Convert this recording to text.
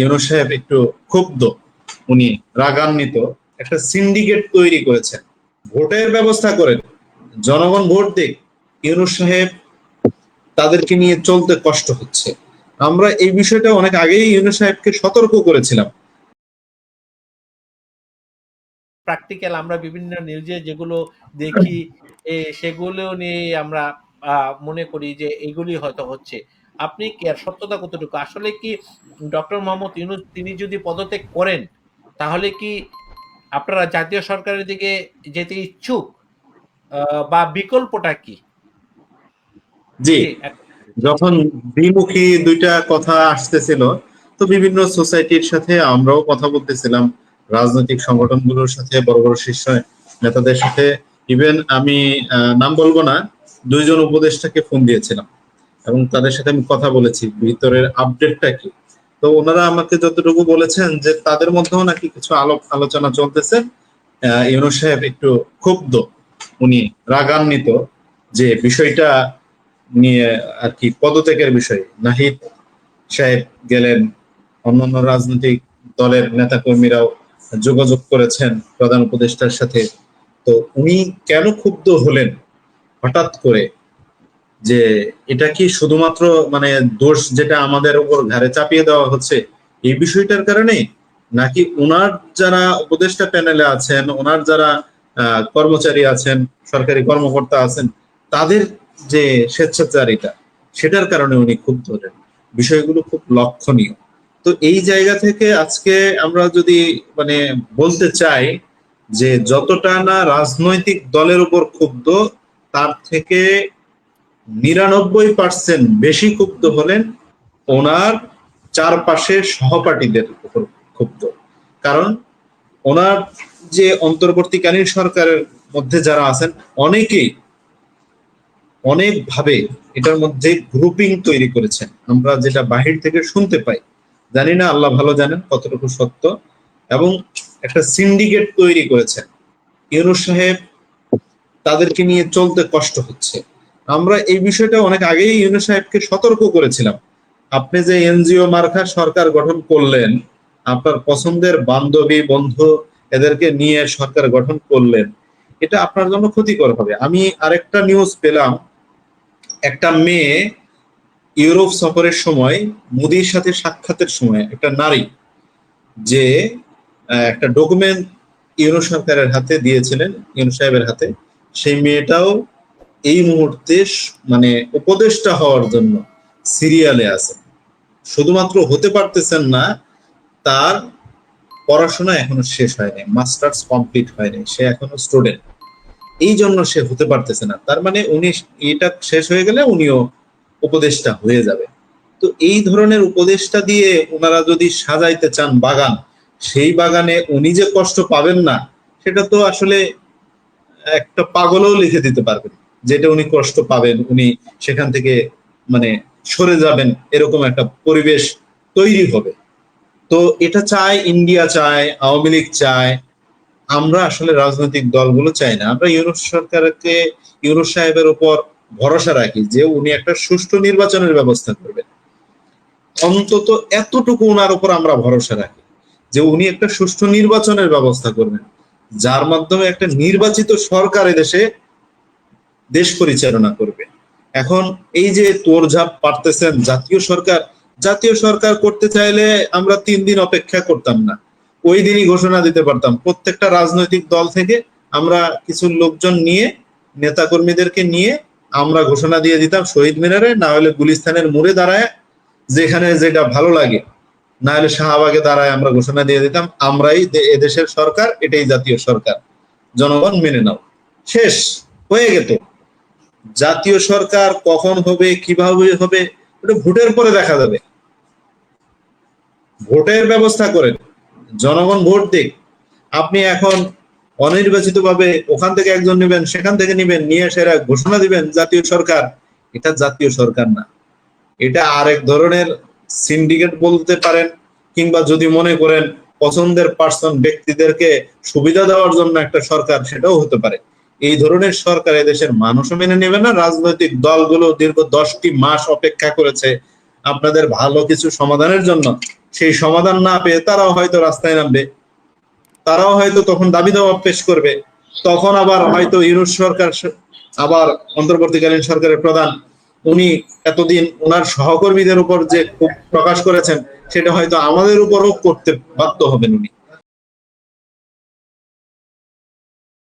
ইউনুস সাহেব একটু ক্ষুব্ধ। উনি রাগান্বিত। একটা সিন্ডিকেট তৈরি করেছেন। ভোটের ব্যবস্থা করেন। জনগণ ভোট দিক। ইউনুস সাহেব তাদেরকে নিয়ে চলতে কষ্ট হচ্ছে। আমরা এই বিষয়টা অনেক আগেই ইউনুস সাহেবকে সতর্ক করেছিলাম। প্র্যাকটিক্যাল আমরা বিভিন্ন নিউজে যেগুলো দেখি সেগুলো নিয়ে আমরা মনে করি যে এগুলি হয়তো হচ্ছে। আপনি কি আর সত্যতা কতটুকু? আসলে কি ডক্টর মোহাম্মদ ইউনুস তিনি যদি পদত্যাগ করেন তাহলে কি আপনারা জাতীয় সরকারের দিকে যেতে ইচ্ছুক? বা বিকল্পটা কি? জি যখন দ্বিমুখী দুইটা কথা আসতেছিল তো বিভিন্ন সোসাইটির সাথে আমরাও কথা বলতেছিলাম রাজনৈতিক সংগঠনগুলোর সাথে বড় বড় শীর্ষ নেতাদের সাথে। ইভেন আমি নাম বলব না দুইজন উপদেষ্টাকে ফোন দিয়েছিলাম। এবং তাদের সাথে আমি কথা বলেছি। ভিতরের আপডেটটা কি? তো ওনারা আমাকে যতটুকু বলেছেন যে তাদের মধ্যেও নাকি কিছু আলোচনা চলতেছে। ইউনুস সাহেব একটু ক্ষুব্ধ। উনি রাগান্বিত যে বিষয়টা নিয়ে আর কি, পদত্যাগের বিষয়। নাহিদ সাহেব গেলেন, অন্যান্য রাজনৈতিক দলের নেতা কর্মীরাও যোগাযোগ করেছেন প্রধান উপদেষ্টার সাথে। তো উনি কেন ক্ষুব্ধ হলেন? হঠাৎ করে যে এটা কি শুধুমাত্র মানে দোষ যেটা আমাদের উপর ঘাড়ে চাপিয়ে দেওয়া হচ্ছে এই বিষয়টার কারণে? নাকি ওনার যারা উপদেষ্টা প্যানেলে আছেন ওনার যারা কর্মচারী আছেন, সরকারি কর্মকর্তা আছেন, তাদের যে স্বেচ্ছাচারিতা সেটার কারণে উনি ক্ষুব্ধ হলেন। বিষয়গুলো খুব লক্ষণীয়। তো এই জায়গা থেকে আজকে আমরা যদি মানে বলতে চাই যে যতটা না রাজনৈতিক দলের উপর ক্ষুব্ধ, তার থেকে নিরানব্বই পার্সেন্ট বেশি ক্ষুব্ধ হলেন ওনার চারপাশের সহপাঠীদের উপর ক্ষুব্ধ। কারণ ওনার যে অন্তর্বর্তীকালীন সরকারের মধ্যে যারা আছেন, অনেকেই অনেকভাবে এটার মধ্যে গ্রুপিং তৈরি করেছেন। আমরা যেটা বাহির থেকে শুনতে পাই, জানি না আল্লাহ ভালো জানেন কতটুকু সত্য। এবং একটা সিন্ডিকেট তৈরি করেছেন। ইউনুস সাহেব তাদেরকে নিয়ে চলতে কষ্ট হচ্ছে। আমরা এই বিষয়টা অনেক আগেই ইউনুস সাহেবকে সতর্ক করেছিলাম। আপনি যে এনজিও মার্কা সরকার গঠন করলেন, আপনার পছন্দের বান্ধবী, বন্ধু এদেরকে নিয়ে সরকার গঠন করলেন, এটা আপনার জন্য ক্ষতিকর হবে। আমি আরেকটা নিউজ পেলাম, একটা মেয়ে ইউরোপ সফরের সময়, মোদির সাথে সাক্ষাতের সময় একটা নারী, যে একটা ডকুমেন্ট ইউনো সরকারের হাতে দিয়েছিলেন ইউনো সাহেবের হাতে, সেই মেয়েটাও এই মুহূর্তে মানে উপদেষ্টা হওয়ার জন্য সিরিয়ালে আছে। শুধুমাত্র হতে পারতেছেন না, তার পড়াশোনা এখনও শেষ হয়নি, মাস্টার্স কমপ্লিট হয়নি, সে এখনও স্টুডেন্ট। এই জন্য সে হতে পারতেছে না। তার মানে উনি এটা শেষ হয়ে গেলে উনিও উপদেষ্টা হয়ে যাবে। তো এই ধরনের উপদেষ্টা দিয়ে ওনারা যদি সাজাইতে চান বাগান, সেই বাগানে উনি যে কষ্ট পাবেন না, সেটা তো আসলে একটা পাগলও লিখে দিতে পারবেন যেটা উনি কষ্ট পাবেন, উনি সেখান থেকে মানে সরে যাবেন, এরকম একটা পরিবেশ তৈরি হবে। তো এটা চায়, ইন্ডিয়া চায়, আওয়ামী লীগ চায়। আমরা আসলে রাজনৈতিক দলগুলো চাই না। আমরা ইউরোপ সরকারকে ইউরোপ সাহেবের উপর ভরসা রাখি যে উনি একটা সুষ্ঠু নির্বাচনের ব্যবস্থা করবেন। অন্তত এতটুকু ওনার উপর আমরা ভরসা রাখি যে উনি একটা সুষ্ঠু নির্বাচনের ব্যবস্থা করবেন। যার মাধ্যমে একটা নির্বাচিত সরকার দেশে দেশ পরিচালনা করবে। এখন এই যে তোরঝাপ পারতেছেন জাতীয় সরকার জাতীয় সরকার করতে চাইলে আমরা তিন দিন অপেক্ষা করতাম না। ওই দিনই ঘোষণা দিতে পারতাম, প্রত্যেকটা রাজনৈতিক দল থেকে আমরা কিছু লোকজন নিয়ে নেতা কর্মীদেরকে নিয়ে আমরা ঘোষণা দিয়ে দিতাম শহীদ মিনারে, না হলে গুলিস্তানের মোড়ে দাঁড়ায়, যেখানে যেটা ভালো লাগে, না হলে শাহবাগে দাঁড়ায় আমরা ঘোষণা দিয়ে দিতাম, আমরাই এদেশের সরকার, এটাই জাতীয় সরকার। জনগণ মেনে নাও। শেষ, হয়ে গেত জাতীয় সরকার কখন হবে, কীভাবে হবে ওটা ভোটের পরে দেখা যাবে। ভোটের ব্যবস্থা করেন, জনগণ ভোট দিক। আপনি এখন অনির্বাচিত ভাবে ওখান থেকে একজন নেবেন, সেখান থেকে নেবেন, নিয়ে সেরা ঘোষণা দিবেন, জাতীয় সরকার। এটা জাতীয় সরকার না। এটা আরেক ধরনের সিন্ডিকেট বলতে পারেন, কিংবা যদি মনে করেন পছন্দের পার্সন ব্যক্তিদেরকে সুবিধা দেওয়ার জন্য একটা সরকার, সেটাও হতে পারে। এই ধরনের সরকার এদেশের মানুষও মেনে নেবে না। রাজনৈতিক দলগুলো দীর্ঘ দশটি মাস অপেক্ষা করেছে আপনাদের ভালো কিছু সমাধানের জন্য। সেই সমাধান না পেয়ে তারাও হয়তো রাস্তায় নামবে। তারাও হয়তো তখন দাবি দাওয়া পেশ করবে। তখন আবার হয়তো ইউনুস সরকার আবার অন্তর্বর্তীকালীন সরকারের প্রধান, উনি এতদিন ওনার সহকর্মীদের উপর যে প্রকাশ করেছেন, সেটা হয়তো আমাদের উপরও করতে বাধ্য হবেন উনি।